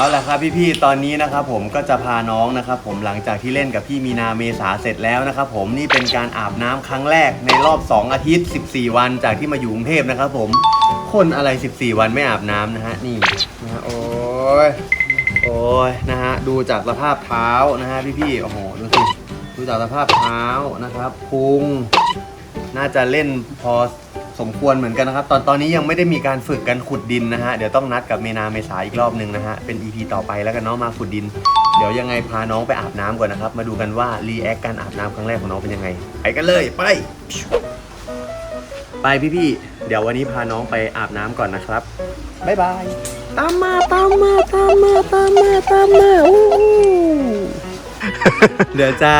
เอาละครับพี่ๆ ตอนนี้นะครับผมก็จะพาน้องนะครับผมหลังจากที่เล่นกับพี่มีนาเมษาเสร็จแล้วนะครับผมนี่เป็นการอาบน้ำครั้งแรกในรอบ 2 อาทิตย์ 14 วันจากที่มาอยู่กรุงเทพนะครับผมคนอะไร 14 วันไม่อาบน้ำนะฮะนี่นะฮะโอ้ยโอ้ยนะฮะดูจากสภาพเท้านะฮะพี่ๆโอ้โหดูสิดูจากสภาพเท้านะครับพุงน่าจะเล่นพอ สมควรเหมือนกันนะครับ ตอนตอนนี้ยังไม่ได้มีการฝึกกันขุดดินนะฮะ เดี๋ยวต้องนัดกับเมนาเมษาอีกรอบหนึ่งนะฮะ เป็น EP ต่อไปแล้วกันเนาะมาขุดดิน เดี๋ยวยังไงพาน้องไปอาบน้ำก่อนนะครับ มาดูกันว่ารีแอคการอาบน้ำครั้งแรกของน้องเป็นยังไง ไปกันเลยไป ไปพี่ๆ เดี๋ยววันนี้พาน้องไปอาบน้ำก่อนนะครับบ๊ายบาย ตามมาตามมาตามมาตามมาตามมาอู้เดี๋ยวจะ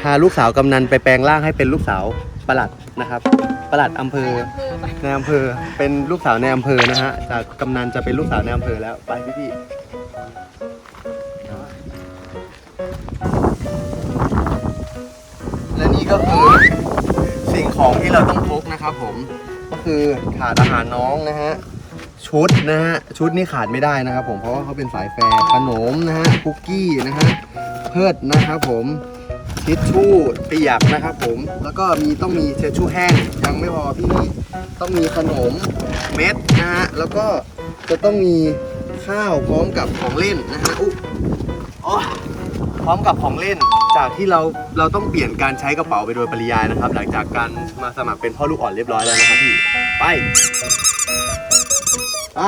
พาลูกสาวกำนันไปแปลงร่างให้เป็นลูกสาวประหลัดนะครับ ประหลัดอำเภอในอำเภอเป็นลูกสาวในอำเภอนะฮะจากกำนันจะเป็นลูกสาวในอำเภอแล้วไปพี่พี่และนี่ก็คือสิ่งของที่เราต้องพกนะครับผมก็คือถาดอาหารน้องนะฮะชุดนะฮะชุดนี่ขาดไม่ได้นะครับผมเพราะว่าเขาเป็นสายแฟร์ขนมนะฮะคุกกี้นะฮะเพิดนะครับผม ทิชชู่เปียกนะครับผม แล้วก็มีต้องมีทิชชู่แห้งยังไม่พอพี่ต้องมีขนมเม็ดนะฮะแล้วก็จะต้องมีข้าวพร้อมกับของเล่นนะฮะอุ๊ยโอ้พร้อมกับของเล่นจากที่เราเราต้องเปลี่ยนการใช้กระเป๋าไปโดยปริยายนะครับ หลังจากการมาสมัครเป็นพ่อลูกอ่อนเรียบร้อยแล้วนะครับพี่ ไป ไป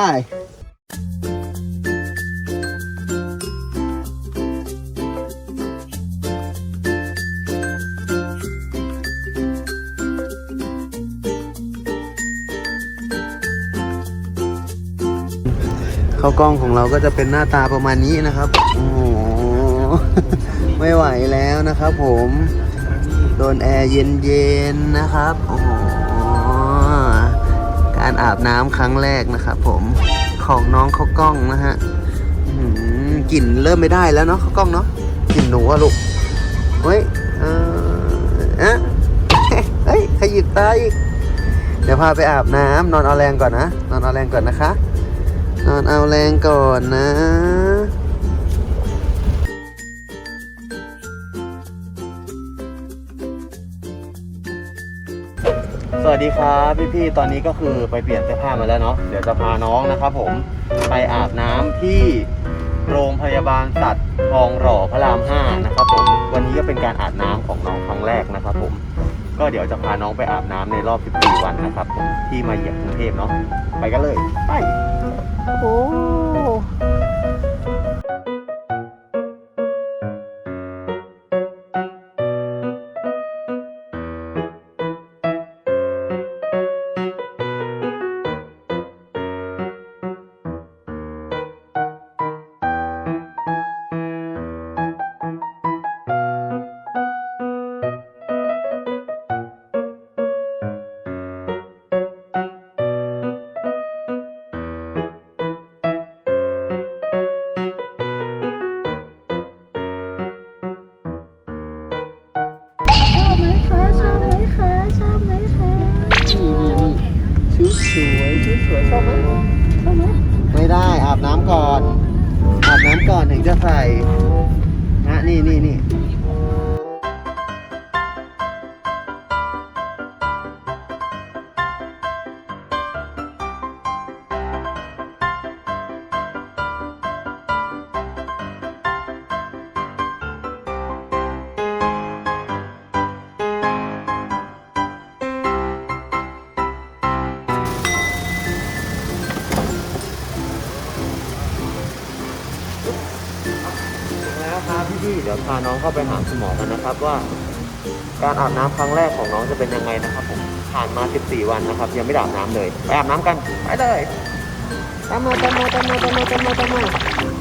ข้าวกล้องของเราก็จะเป็นหน้าตาประมาณนี้นะครับ โอ้โห ไม่ไหวแล้วนะครับผม โดนแอร์เย็นๆนะครับ โอ้โห การอาบน้ำครั้งแรกนะครับผม ของน้องข้าวกล้องนะฮะกลิ่นเริ่มไม่ได้แล้วเนาะข้าวกล้องเนาะ กลิ่นหนูอะลูก เฮ้ย เอออะเฮ้ยขยิบตาอีกเดี๋ยวพาไปอาบน้ำนอนเอาแรงก่อนนะ นอนเอาแรงก่อนนะคะ นอนเอาแรงก่อนนะสวัสดีครับพี่ๆ ตอนนี้ก็คือไปเปลี่ยนเสื้อผ้ามาแล้วเนาะ เดี๋ยวจะพาน้องนะครับผมไปอาบน้ำที่โรงพยาบาลสัตว์ทองหล่อพระรามห้านะครับผม วันนี้ก็เป็นการอาบน้ำของน้องครั้งแรกนะครับผม ก็เดี๋ยวจะพาน้องไปอาบน้ำในรอบ 14 วันนะครับผมที่มาเหยียบกรุงเทพเนาะ ไปกันเลย ไป โ bye. เดี๋ยวพาน้องเข้าไปหาคุณหมอกันนะครับว่า การอาบน้ำครั้งแรกของน้องจะเป็นยังไงนะครับผมผ่านมา 14 วันนะครับ ยังไม่ได้อาบน้ำเลย ไปอาบน้ำกัน ไปเลยตามมาตามมาตามมาตามมาตามมาตามมา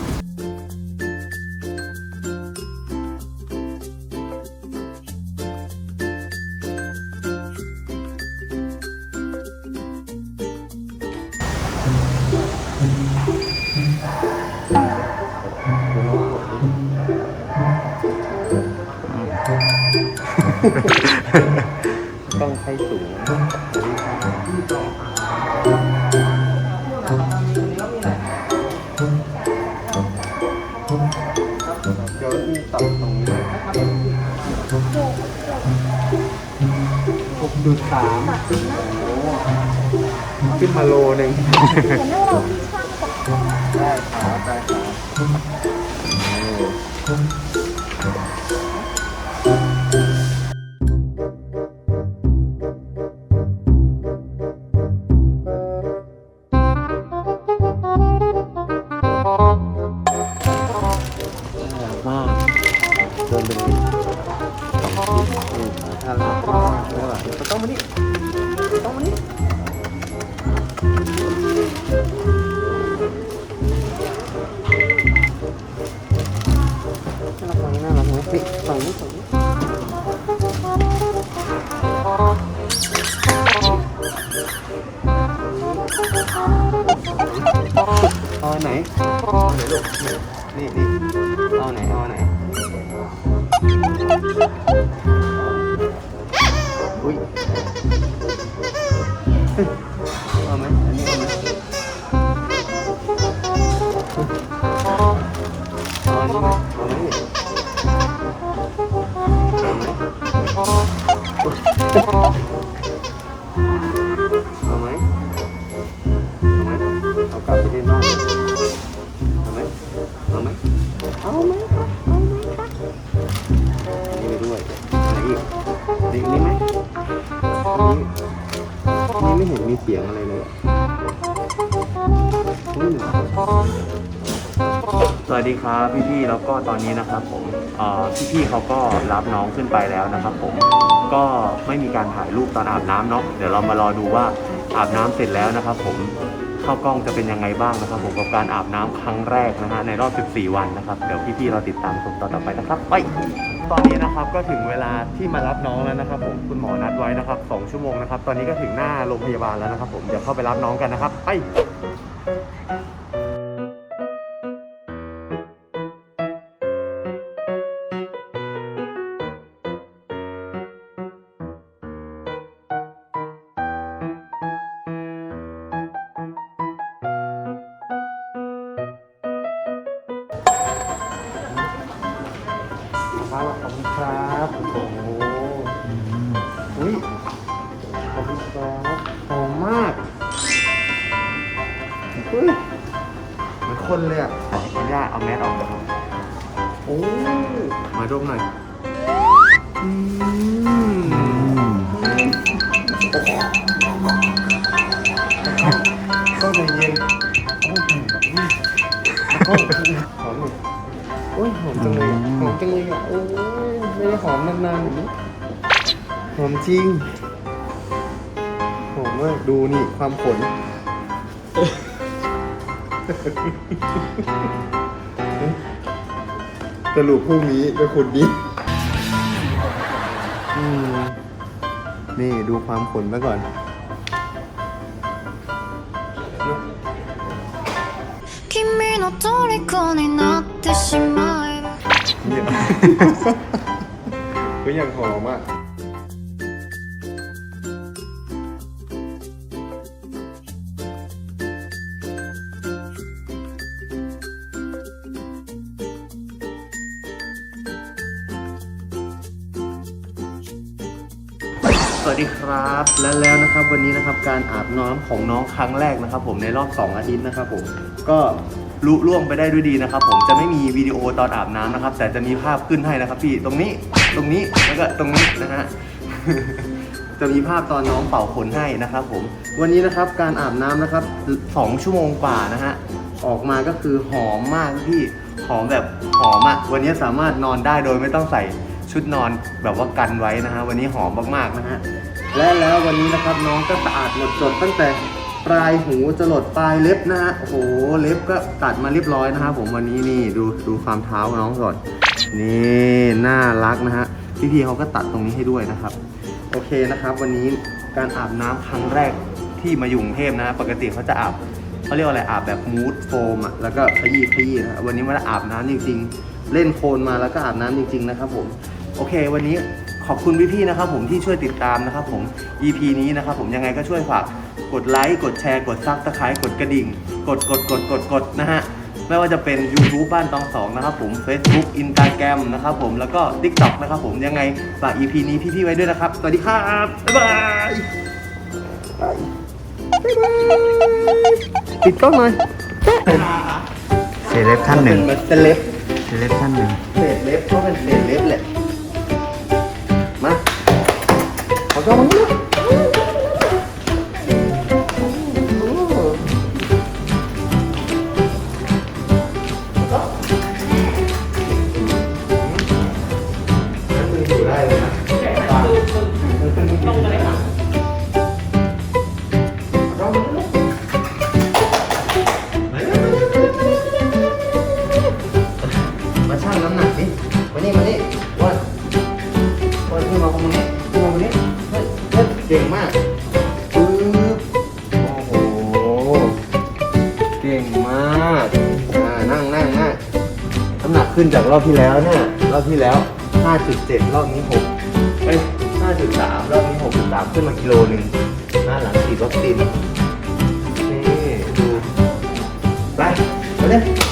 ต้องใช้สูงเดี๋ยวมีตัดตรงนี้หกดุดสามขึ้นมาโลหนึ่งได้ครับได้ครับ สองชิ้นนี่ถ้าเราไม่ไหวต้องมานี่ต้องมานี่น่ารักไหมน่ารักไหมพี่ฝั่งนี้ฝั่งนี้เอาไหนเอาไหนลูกนี่นี่เอาไหนเอาไหน เอาไหมเอาไหมเอากลับไปที่บ้านเอาไหมเอาไหมเอาไหมคะเอาไหมคะนี่ไปด้วยอะไรอีกเด็กนี่ไหมนี่ไม่เห็นมีเสียงอะไรเลยอืม สวัสดีครับพี่ๆแล้วก็ตอนนี้นะครับผมเอ่พี่ๆเขาก็รับน้องขึ้นไปแล้วนะครับผมก็ไม่มีการถ่ายรูปตอนอาบน้ำเนาะเดี๋ยวเรามารอดูว่าอาบน้ำเสร็จแล้วนะครับ ผมเข้ากล้องจะเป็นยังไงบ้างนะครับ ผมกับการอาบน้ำครั้งแรกนะฮะในรอบ 14 วันนะครับ เดี๋ยวพี่ๆเราติดตามชมตอนต่อไปนะครับไปตอนนี้นะครับก็ถึงเวลาที่มารับน้องแล้วนะครับ ผมคุณหมอนัดไว้นะครับ 2 ชั่วโมงนะครับ ตอนนี้ก็ถึงหน้าโรงพยาบาลแล้วนะครับ ผมเดี๋ยวเข้าไปรับน้องกันนะครับไป คนเลยอะขออนุญาตเอาแมสออกนะครับโอ้มาดมหน่อยอืมก็ใจเย็นโอ้โหโอ้โหหอมหนึ่งโอ้ยหอมจังเลยอะหอมจังเลยอะโอ้ยไม่ได้หอมนานๆอย่างนี้หอมจริงหอมมากดูนี่ความขน สรุปพรุ่งนี้เป็นคนดีอืมนี่ดูความขนซะก่อน 君の虜になってしまえば เนี่ยก็ยังหอมอ่ะ สวัสดีครับ และแล้วนะครับวันนี้นะครับการอาบน้ำของน้องครั้งแรกนะครับ ผมในรอบ 2 อาทิตย์นะครับ ผมก็ลุล่วงไปได้ด้วยดีนะครับ ผมจะไม่มีวิดีโอตอนอาบน้ำนะครับ แต่จะมีภาพขึ้นให้นะครับ พี่ตรงนี้ตรงนี้แล้วก็ตรงนี้นะฮะจะมีภาพตอนน้องเป่าขนให้นะครับ ผมวันนี้นะครับการอาบน้ำนะครับ 2 ชั่วโมงกว่านะฮะออกมาก็คือหอมมากพี่หอมแบบหอมอะวันนี้สามารถนอนได้โดยไม่ต้องใส่ ชุดนอนแบบว่ากันไว้นะฮะวันนี้หอมมากๆนะฮะและแล้ววันนี้นะครับน้องก็สะอาดหมดจดตั้งแต่ปลายหูจะหลดปลายเล็บนะฮะโอ้โหเล็บก็ตัดมาเรียบร้อยนะครับผมวันนี้นี่ดูดูความเท้าน้องก่อนนี่น่ารักนะฮะพี่ๆเขาก็ตัดตรงนี้ให้ด้วยนะครับ โอเคนะครับ วันนี้การอาบน้ำครั้งแรกที่มาอยู่กรุงเทพนะ ปกติเขาจะอาบเขาเรียกว่าอะไรอาบแบบมูดโฟมอะแล้วก็ขยี้ขยี้นะวันนี้มาอาบน้ำจริง ๆ เล่นโคลนมาแล้วก็อาบน้ำจริง ๆ นะครับผม โอเค วันนี้ขอบคุณพี่ๆนะครับผมที่ช่วยติดตามนะครับผม EP นี้นะครับผมยังไงก็ช่วยฝากกดไลค์กดแชร์กดซับสไครต์กดกระดิ่ง กดกดกดกดกดนะฮะไม่ว่าจะเป็น YouTube บ้านตองสองนะครับผม Facebook Instagram นะครับผมแล้วก็ TikTok นะครับผมยังไงฝาก EP นี้พี่ๆไว้ด้วยนะครับ สวัสดีครับ บ๊ายบายบ๊ายบายปิดกล้องหน่อยเซเลบท่านหนึ่งเซเลบเซเลบท่านหนึ่งเศษเล็บก็เป็นเศษเล็บแหละ ขอ เก่งมากอ่านั่งนั่งนั่งน้ำหนักขึ้นจากรอบที่แล้วเนี่ย รอบที่แล้ว 5.7 รอบนี้6เอ้ย5.3 รอบนี้ 6.3 ขึ้นมากิโลหนึ่งหน้าหลังฉีดวัคซีนนี่ดู ไปไปเลย